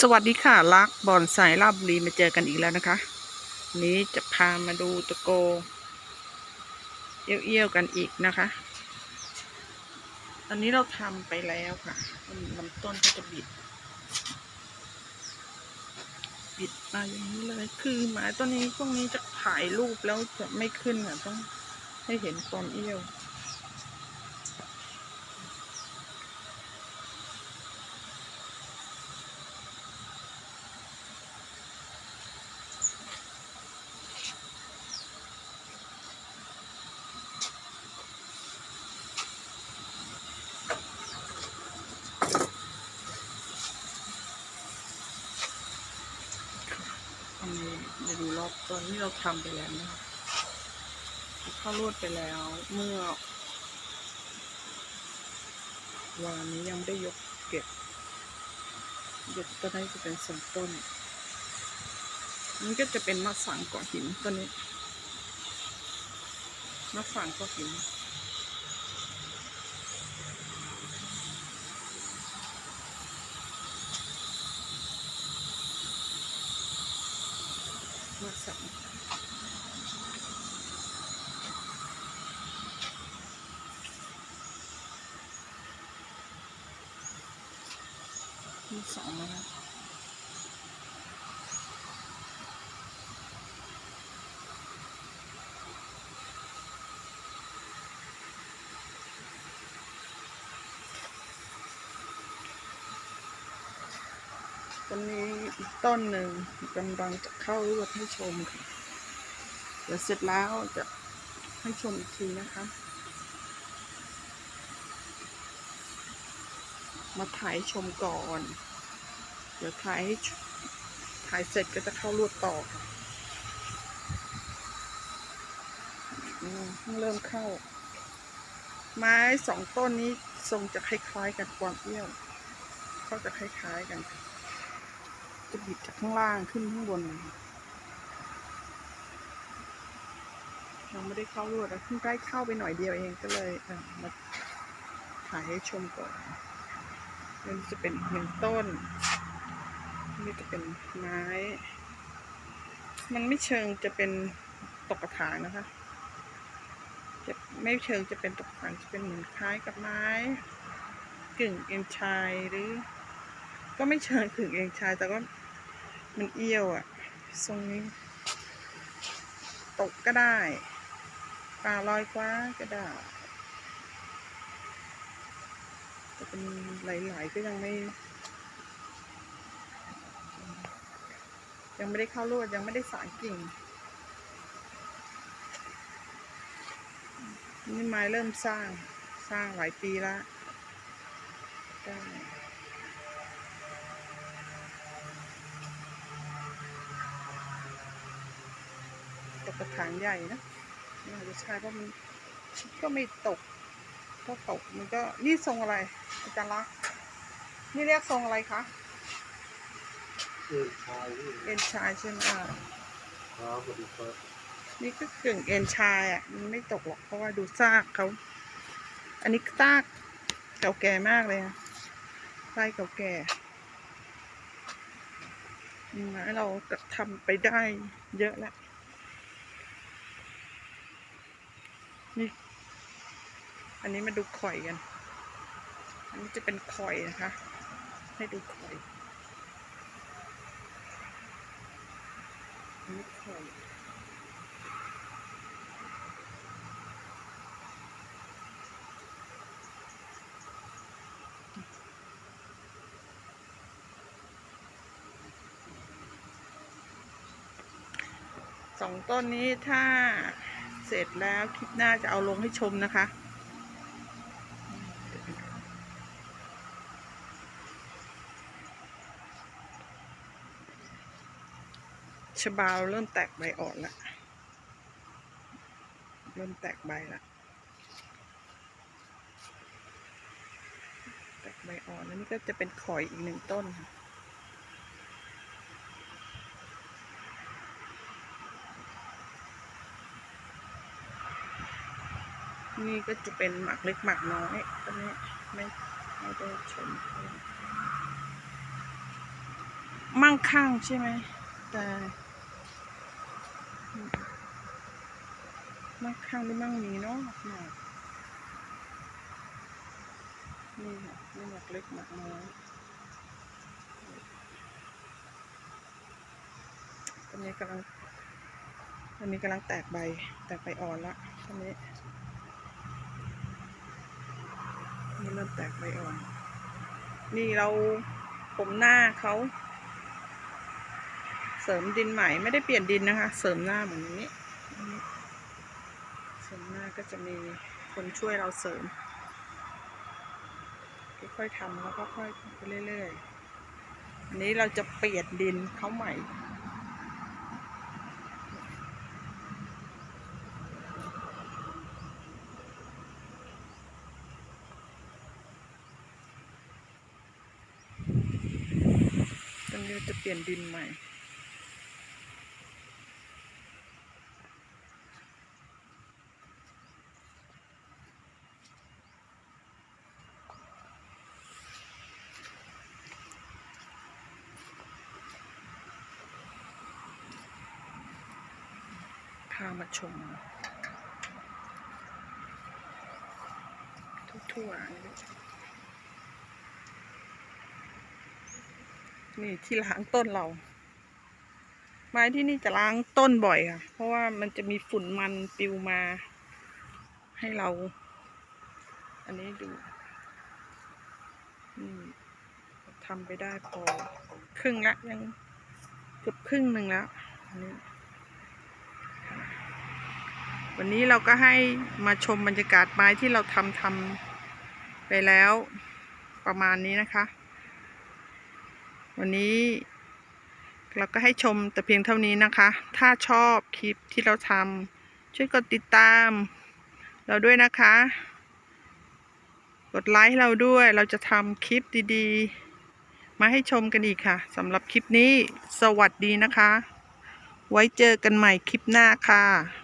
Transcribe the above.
สวัสดีค่ะรักบอนสายลาบุรีมาเจอกันอีกแล้วนะคะ นี้จะพามาดูตะโก เอี้ยวๆกันอีกนะคะตอนนี้เราทำไปแล้วค่ะลำต้นก็จะบิด บิดมาอย่างนี้เลย คือหมายต้นนี้พวกนี้จะถ่ายรูปแล้วจะไม่ขึ้นอะต้องให้เห็นความเอี้ยว อันนี้เดี๋ยวดูร อบตอนที่เราทำไปแล้วนะคะเข้ารวดไปแล้วเมื่อวานนี้ยังไม่ได้ยกเก็บยกต้นนี้จะเป็นสองต้นมันก็จะเป็นมะสังก่อหินต้นนี้มะสังก่อหิน มะสังมีส องนะคะต้นนี้อีกต้นหนึ่งกำลังจะเข้ารวดให้ชมค่ะเดี๋ยวเสร็จแล้วจะให้ชมอีกทีนะคะ มาถ่ายชมก่อน เดี๋ยวถ่ายให้ถ่ายเสร็จก็จะเข้ารวดต่อค่ะเพิ่งเริ่มเข้า ไม้สองต้นนี้ทรงจะคล้ายๆกันความเอี้ยว เขาจะคล้ายๆกันค่ะ จะบิดจากข้างล่างขึ้นข้างบนยังไม่ได้เข้ารวดอะเพิ่งได้เข้าไปหน่อยเดียวเองก็เลยเออมาถ่ายให้ชมก่อนนี่จะเป็นหนึ่งต้น นี่จะเป็นไม้ มันไม่เชิงจะเป็นตกกระถางนะคะ จะไม่เชิงจะเป็นตกกระถางจะเป็นเหมือนคล้ายกับไม้กึ่งเอ็นชายหรือ ก็ไม่เชิงกึ่งเอ็นชายแต่ก็ มันเอี้ยวอะทรงนี้ ตกก็ได้ปลาลอยกว้าก็ได้แต่เป็นหลายๆก็ยังไม่ ยังไม่ได้เข้ารวดยังไม่ได้สารกิ่งนี่ไม้เริ่มสร้างสร้างหลายปีแล้วได้ ตกกระถางใหญ่นะน่าจะใช่เพราะมันชิดก็ไม่ตก ถ้าตกมันก็นี่ทรงอะไรอาจารย์ลักษ์นี่เรียกทรงอะไรคะเอ็นชายเอ็นชายใช่ไหมอ่าครับสวัสดีครับนี่ก็กึ่งเอ็นชายอะมันไม่ตกหรอกเพราะว่าดูซากเขา อันนี้ซากเก่าแก่มากเลยอะใต้เก่าแก่อืมแล้เราทำไปได้เยอะแล้ว นี่ อันนี้มาดูข่อยกัน อันนี้จะเป็นข่อยนะคะ ให้ดูข่อยอันนี้ข่อยสองต้นนี้ถ้า เสร็จแล้วคลิปหน้าจะเอาลงให้ชมนะคะ ชบาเราเริ่มแตกใบอ่อนล้วเริ่มแตกใบล้วแตกใบอ่อนแล้วนี่ก็จะเป็นข่อยอีกหนึ่งต้นค่ะ นี่ก็จะเป็นหมักเล็กหมักน้อยตอนนี้ไม่ไม่ได้ชม มั่งคั่งใช่ไหมแต่มั่งคั่งหรือมั่งมีเนาะหมากนี่ค่ะนี่หมากเล็กหมากน้อยตอนนี้กำลังตอนนี้กำลังแตกใบ แตกใบอ่อนละตอนนี้นี่เริ่มแตกใบอ่อน นี่เราผมหน้าเขาเสริมดินใหม่ไม่ได้เปลี่ยนดินนะคะ เสริมหน้าเหมือนนี้อันนี้เสริมหน้าก็จะมีคนช่วยเราเสริมค่อยๆทำแล้วก็ค่อยทำไปเรื่อยๆอันนี้เราจะเปลี่ยนดินเขาใหม่ นี้เราจะเปลี่ยนดินใหม่พามาชมทั่วๆ นี่ที่ล้างต้นเรา ไม้ที่นี่จะล้างต้นบ่อยค่ะ เพราะว่ามันจะมีฝุ่นมันปิวมา ให้เรา อันนี้ดูนี่ทำไปได้พอครึ่งละยังเกือบครึ่งหนึ่งแล้วอันนี้วันนี้เราก็ให้มาชมบรรยากาศไม้ที่เราทำทำไปแล้วประมาณนี้นะคะ วันนี้เราก็ให้ชมแต่เพียงเท่านี้นะคะ ถ้าชอบคลิปที่เราทำช่วยกดติดตาม เราด้วยนะคะ กดไลค์ให้เราด้วยเราจะทำคลิปดีๆ มาให้ชมกันอีกค่ะสำหรับคลิปนี้สวัสดีนะคะ ไว้เจอกันใหม่คลิปหน้าค่ะ